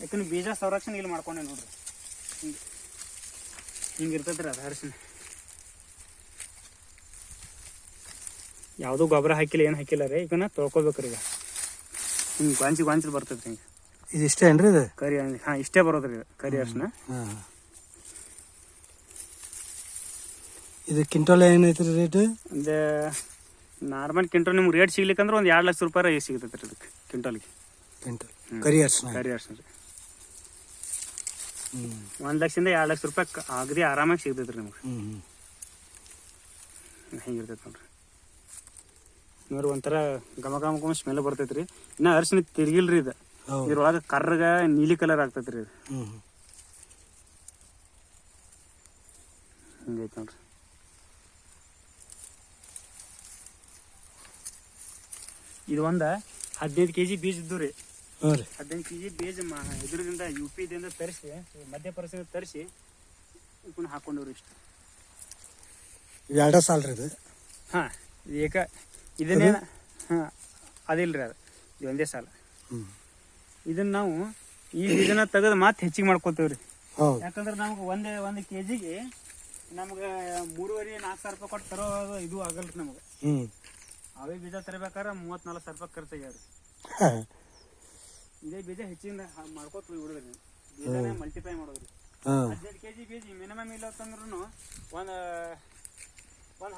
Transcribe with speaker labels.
Speaker 1: ಯಾಕಂದ್ರೆ ಬೀಜ ಸಂರಕ್ಷಣೆ ಇಲ್ಲಿ ಮಾಡ್ಕೊಂಡೆ ನೋಡ್ರಿ. ಹಿಂಗ. ಹಿಂಗೆ ಅದ ಅದು ಯಾವುದು ಯಾವುದೂ ಗೊಬ್ಬರ ಹಾಕಿಲ್ಲ ಏನು ಹಾಕಿಲ್ಲ ರೀ. ಈಗ ತೊಳ್ಕೊಬೇಕ್ರಿ ಈಗ. ಹಿಂಗೆ ಗಾಂಚಿ ಗಾಂಚಿ ಬರ್ತೈತೆ ಹಿಂಗೆ.
Speaker 2: ಇದು ಇಷ್ಟೇ ಏನ್ರಿ ಇದು?
Speaker 1: ಕರಿ ಹಾ ಇಷ್ಟೇ ಬರೋದ್ರಿ ಇದು ಕರಿ ಅರ್ಶಿನ.
Speaker 2: ಹಾಂ. ಇದು ಕ್ವಿಂಟಲ್ ಏನೈತ್ರಿ ರೇಟ್
Speaker 1: ಒಂದು ನಾರ್ಮಲ್ ಕಿಂಟೋಲ್ ನಿಮ್ಗೆ ರೇಟ್ ಸಿಗ್ಲಿಕ್ಕಂದ್ರೆ ಒಂದು ಎರಡು ಲಕ್ಷ ರೂಪಾಯಿ ಸಿಗ್ತೈತೆ ರೀ ಇದಕ್ಕೆ ಕ್ವಿಂಟಲ್ಗೆ
Speaker 2: ಕ್ವಿಂಟಲ್
Speaker 1: ಹ್ಮ್.
Speaker 2: ಕರಿ ಅರ್ಶಿನ.
Speaker 1: ಕರಿ ಅರ್ಶಿನ. ರೀ ಒಂದು ಲಕ್ಷದಿಂದ ಎರಡು ಲಕ್ಷ ರೂಪಾಯಿ ಆಗದಿ ಅಗದಿ ಆರಾಮಾಗಿ ಸಿಗ್ತೈತೆ ರೀ ನಿಮ್ಗೆ ಹೆಂಗಿರ್ತೈತೆ ನೋಡ್ರಿ. ನೋಡ್ರಿ ಒಂಥರ ಘಮ ಘಮ ಘಮ ಸ್ಮೆಲ್ ಬರ್ತೈತೆ ರೀ ಇನ್ನು ಅರಿಶಿನ ತಿರ್ಗಿಲ್ರಿ ಇದು. ಇದ್ರೊಳಗ ಕರ್ರಗ ನೀಲಿ ಕಲರ್ ಆಗ್ತೈತೆ ರೀ ಇದು ಹಿಂಗೈತೆ ನೋಡ್ರಿ. ಇದು ಒಂದ ಹದಿನೈದು ಕೆಜಿ ಬೀಜ ಇದ್ದು ರೀ ಹದಿನೈದು ಕೆಜಿ ಬೀಜ ಇದರಿಂದ ಯು ಪಿದಿಂದ ತರಿಸಿ ಮಧ್ಯಪ್ರದೇಶದಿಂದ ತರಿಸಿ ಇವ್ನ ಹಾಕೊಂಡವ್ರಿ ಇಷ್ಟು.
Speaker 2: ಎರಡ ಸಾಲ ರೀ ಇದು?
Speaker 1: ಹಾಂ ಏಕ ಇದನ್ನೇ ಹಾಂ ಅದಿಲ್ಲ ರೀ ಅದು. ಇದು ಒಂದೇ ಸಾಲ. ಇದನ್ನ ನಾವು ಈ ಬೀಜನ ತೆಗೆದು ಮತ್ತೆ ಹೆಚ್ಚಿಗೆ ಮಾಡ್ಕೊತೇವೆ ರೀ ಯಾಕಂದ್ರೆ ನಮ್ಗೆ ಒಂದೇ ಒಂದು ಕೆ ಜಿಗೆ ನಮ್ಗೆ ಮೂರುವರೆ ನಾಲ್ಕು ಸಾವಿರ ರೂಪಾಯಿ ಕೊಟ್ಟು ತರೋ ಇದು ಆಗಲ್ರಿ ನಮಗೆ.
Speaker 2: ನಮ್ಗೆ
Speaker 1: ಅವೇ ಬೀಜ ತರಬೇಕಾದ್ರೆ ಮೂವತ್ತು ನಾಲ್ಕು ಸಾವಿರ ರೂಪಾಯಿ ಖರ್ಚಾಗ್ಯಾವ ರೀ ಇದೇ ಬೀಜ ಹೆಚ್ಚಿನ ಮಾಡ್ಕೋತ ಬಿಡುದ್ರಿ ಬೀಜನೇ ಮಲ್ಟಿಪ್ಲೈ ಮಾಡೋದ್ರಿ. ಹದಿನೈದು ಕೆಜಿ ಬೀಜ ಮಿನಿಮಮ್ ಇಲ್ಲ ಅಂತಂದ್ರೂ ಒಂದು ಒಂದು ಹತ್ತು